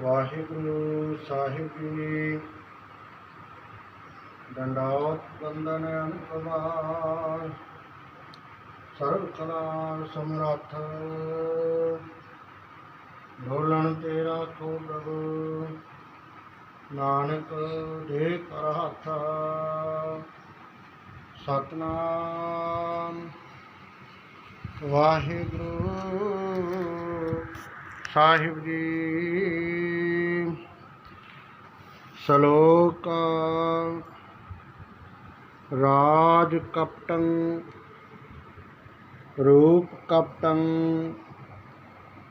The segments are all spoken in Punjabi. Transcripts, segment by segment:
ਵਾਹਿਗੁਰੂ ਸਾਹਿਬ ਜੀ। ਦੰਡਾਵਤ ਬੰਦਨ ਅਨੁਪਵਾਰ। ਸਰਬ ਕਲਾ ਸਮਰੱਥ। ਢੋਲਣ ਤੇਰਾ ਖੋਲਬ ਨਾਨਕ ਦੇ ਕਰ ਹੱਥ। ਸਤਨਾਮ। ਵਾਹਿਗੁਰੂ ਸਾਹਿਬ ਜੀ। ਸ਼ਲੋਕ ਰਾਜ ਕਪਟੰ, ਰੂਪ ਕਪਟੰ,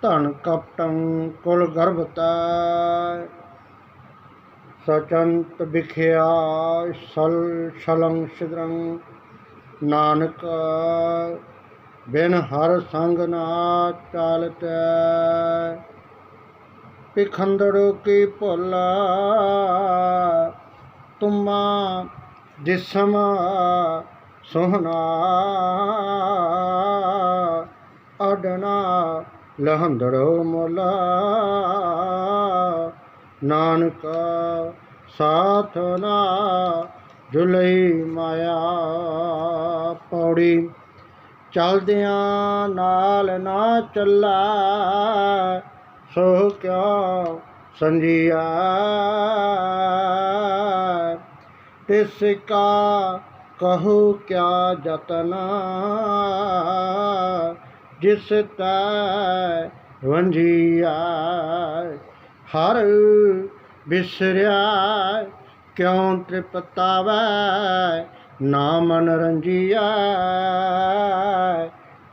ਧਨ ਕਪਟੰ, ਕੁਲ ਗਰਭਤਾ ਸਚੰਤ ਵਿਖਿਆ ਸਲ ਸ਼ਲੰ ਸਿਦਰੰ, ਨਾਨਕ ਬਿਨ ਹਰ ਸੰਗ ਨਾ ਚਾਲਤ ਪਿਖੰਦੜ ਕੀ ਭੁੱਲਾ। ਤੁਮਾ ਜਿਸਮ ਸੋਹਣਾ। ਅਡਨਾ ਲਹੰਦੜ ਮੁਲਾ। ਨਾਨਕਾ ਸਾਥ ਨਾ ਜੁਲਈ ਮਾਇਆ ਪੌੜੀ। ਚਲਦਿਆਂ ਨਾਲ ਨਾ ਚੱਲਾ। ਸੋ ਕਿਆ ਸੰਜੀਆ? ਤਿਸ ਕਾ ਕਹੂ ਕਿਆ ਜਤਨ ਜਿਸ ਤੈ ਵੰਜੀਆ ਹਰ ਬਿਸਰਿਆ ਕਿਉ ਤ੍ਰਿਪਤਾਵੈ ਨਾ ਮਨ ਰੰਜੀਆ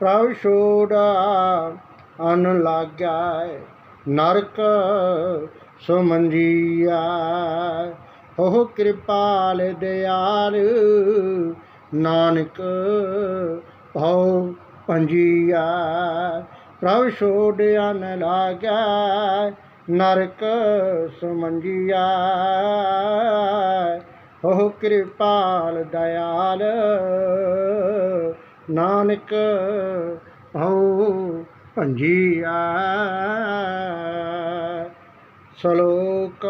ਪ੍ਰਭ ਛੋੜਾ ਅਨ ਲਾਗੈ। ਨਰਕ ਸੁਮੰਜੀਆ ਹੋ ਕਿਰਪਾਲ ਦਿਆਲ, ਨਾਨਕ ਭਉ ਪੰਜੀਆ। ਪ੍ਰਭ ਛੋੜ ਅਨ ਲਾਗੈ ਨਰਕ ਸੁਮੰਜੀਆ ਹੋ ਕਿਰਪਾਲ ਦਿਆਲ, ਨਾਨਕ ਹਉ ਭੰਜੀਆ ਸ਼ਲੋਕ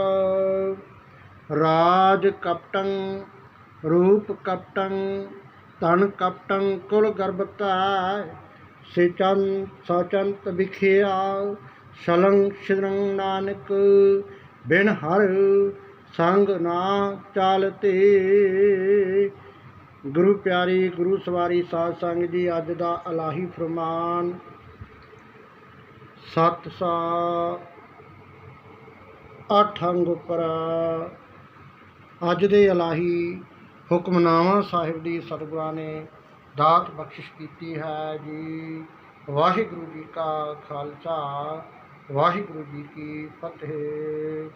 ਰਾਜ ਕਪਟੰ, ਰੂਪ ਕਪਟੰ ਤਨ ਕਪਟੰ, ਕੁਲ ਗਰਭਤਾ, ਸਿਚੰ ਸਚੰਤ ਵਿਖਿਆ ਸ਼ਲੰ ਸ਼ਿਰੰ ਨਾਨਕ, ਬਿਨ ਹਰ ਸੰਗ ਨਾ ਚਾਲਤੇ। ਗੁਰੂ ਪਿਆਰੀ, ਗੁਰੂ ਸਵਾਰੀ ਸਾਧ ਸੰਗਤ ਜੀ, ਅੱਜ ਦਾ ਅਲਾਹੀ ਫਰਮਾਨ, ਸੱਤ ਸਾ ਅੱਠ ਅੰਗ ਉੱਪਰ ਅੱਜ ਦੇ ਇਲਾਹੀ ਹੁਕਮਨਾਮਾ ਸਾਹਿਬ ਦੀ ਸਤਿਗੁਰਾਂ ਨੇ ਦਾਤ ਬਖਸ਼ਿਸ਼ ਕੀਤੀ ਹੈ ਜੀ। ਵਾਹਿਗੁਰੂ ਜੀ ਕਾ ਖਾਲਸਾ, ਵਾਹਿਗੁਰੂ ਜੀ ਕੀ ਫਤਿਹ।